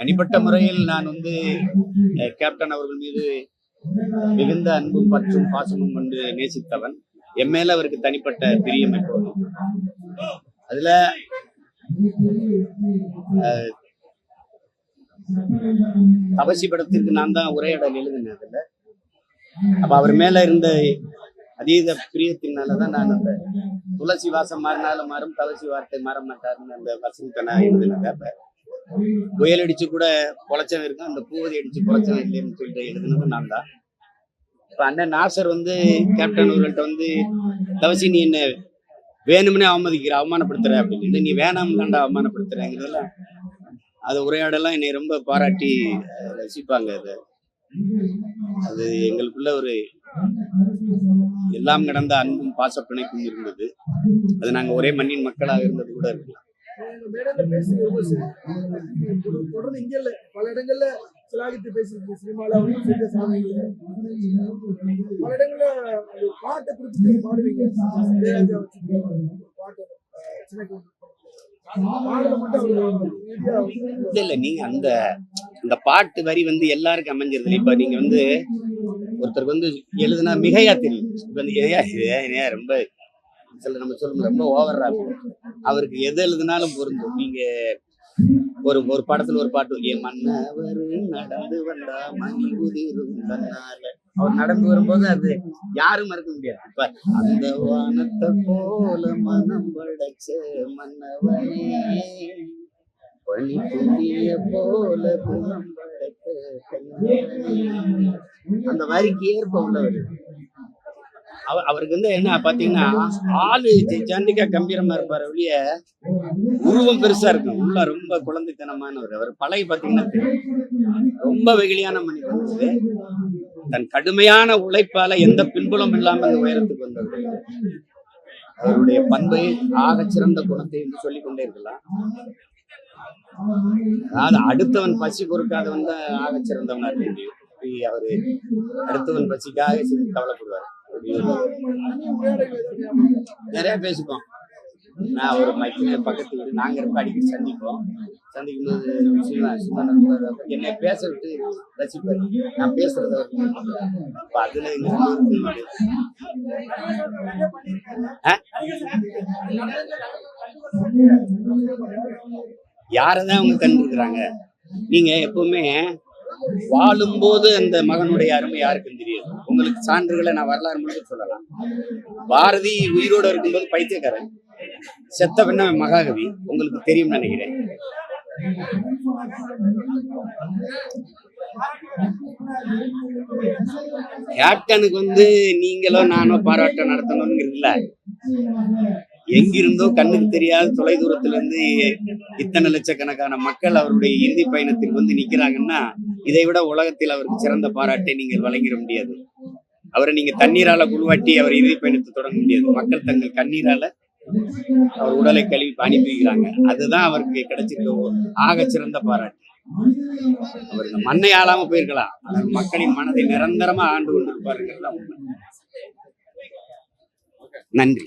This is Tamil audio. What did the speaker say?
தனிப்பட்ட முறையில் நான் வந்து கேப்டன் அவர்கள் மீது மிகுந்த அன்பும் பற்றும் பாசமும் கொண்டு நேசித்தவன். என் மேல அவருக்கு தனிப்பட்ட பிரியம் எப்போதும். அதுல அஹ், படத்திற்கு நான் தான் உரையாடல் எழுதினேன் அதுல. அப்ப அவர் மேல இருந்த அதீத பிரியத்தினாலதான் நான் அந்த துளசி வாசம் மாறினாலும் மாறும் தவசி வார்த்தை மாற மாட்டாருன்னு அந்த வசனத்தை நான் எழுதினேன் அப்ப. புயல் அடிச்சு கூட பொழைச்சவன் இருக்கும் அந்த பூவதி அடிச்சு பொழைச்சவன் இல்லைன்னு சொல்லிட்டு எழுதுனது நான் தான். இப்ப அண்ணன் நாசர் வந்து கேப்டன் அவர்கள்ட்ட வந்து தவசி நீ என்ன வேணும்னே அவமதிக்கிற அவமானப்படுத்துற அப்படின்னு நீ வேணாம் தாண்டா அவமானப்படுத்துறங்கிறதுல அது உரையாடலாம். என்னை ரொம்ப பாராட்டி ரசிப்பாங்க அது. அது எங்களுக்குள்ள ஒரு எல்லாம் கடந்த அன்பும் பாச இருந்தது. அது நாங்க ஒரே மண்ணின் மக்களாக இருந்தது கூட இருக்கு மேடையில பேசுகிறப்போ தொடர்ந்து- இங்க இல்ல பல இடங்கள்ல சிலாகித்து பேசியிருக்கு சினிமால அவரும் செஞ்ச சாதனைகள் பல இடங்கள்ல பாட்டை குறிப்பிட்டு பாடுவீங்க. பாட்டு சின்ன இல்ல இல்ல நீங்க அந்த அந்த பாட்டு வரி வந்து எல்லாருக்கும் அமைஞ்சிருது இப்ப நீங்க வந்து ஒருத்தருக்கு வந்து எழுதுனா மிகையா தெரியும். இப்ப வந்து ஏயா இது ஏன் ரொம்ப சில நம்ம சொல்லுவோம் ரொம்ப ஓவரா அவருக்கு எது எழுதுனாலும் பொருந்தும். நீங்க ஒரு ஒரு படத்துல ஒரு பாட்டு என் மன்னவர் நடந்து வந்தா மணி உதிரும் அவர் நடந்து வரும்போது அது யாரும் மறக்க முடியாது. இப்ப அந்த வானத்தை போல மனம் படைச்ச மன்னவரே பணி புதிய போல குணம் படைத்த அந்த வரிக்கு ஏற்ப உள்ளவர். அவர் அவருக்கு வந்து என்ன பாத்தீங்கன்னா ஆளு ஜாண்டிக்கா கம்பீரமா இருப்பாரு ஒழிய உருவம் பெருசா இருக்கும். உள்ள ரொம்ப குழந்தைத்தனமானவர். அவர் பழைய பாத்தீங்கன்னா ரொம்ப வெகுளியான மனிதன் தன் கடுமையான உழைப்பால எந்த பின்புலம் இல்லாம அந்த உயரத்துக்கு வந்தவர். அவருடைய பண்பை ஆக சிறந்த குணத்தை என்று சொல்லிக் கொண்டே இருக்கலாம். அதாவது அடுத்தவன் பசி பொறுக்காதவன் தான் ஆகச் சிறந்தவனா இருக்க முடியும். அவரு அடுத்தவன் பசிக்காக கவலைப்படுவார். நிறைய பேசிப்போம். நான் ஒரு மைக்கு பக்கத்து வீடு நாங்க இருப்ப அடிக்கடி சந்திப்போம். சந்திக்கும் போது என்னை பேச விட்டு ரசிப்பார். நான் பேசுறத அவர் கேட்பார். அப்ப அதுல யாரதான் அவங்க கண்டிருக்கிறாங்க நீங்க எப்பவுமே வாழும்போது அந்த மகனுடைய அருமை யாருக்கும் தெரியாது. உங்களுக்கு சான்றுகளை நான் வரலாறு முழுக்க சொல்லலாம். பாரதி உயிரோட இருக்கும்போது பைத்தியக்காரன். செத்த பின்ன மகாகவி உங்களுக்கு தெரியும் நினைக்கிறேன். கேப்டனுக்கு வந்து நீங்களோ நானோ பாராட்டம் நடத்தணும் இல்ல. எங்கிருந்தோ கண்ணுக்கு தெரியாத தொலை தூரத்துல இருந்து இத்தனை லட்சக்கணக்கான மக்கள் அவருடைய இறுதி பயணத்தில் வந்து நிக்கிறாங்கன்னா இதை விட உலகத்தில் அவருக்கு சிறந்த பாராட்டை நீங்கள் வழங்கிட முடியாது. அவரை நீங்க தண்ணீரால குழுவாட்டி அவர் இறுதி பயணத்தை தொடங்க முடியாது. மக்கள் தங்கள் கண்ணீரால அவர் உடலை கழுவி அனுப்பி வைக்கிறாங்க அதுதான் அவருக்கு கிடைச்சிருக்க ஆக சிறந்த பாராட்டு. அவர் இந்த மண்ணை ஆளாம போயிருக்கலாம். ஆனால் மக்களின் மனதை நிரந்தரமா ஆண்டு கொண்டிருப்பாருங்கிறதா நன்றி.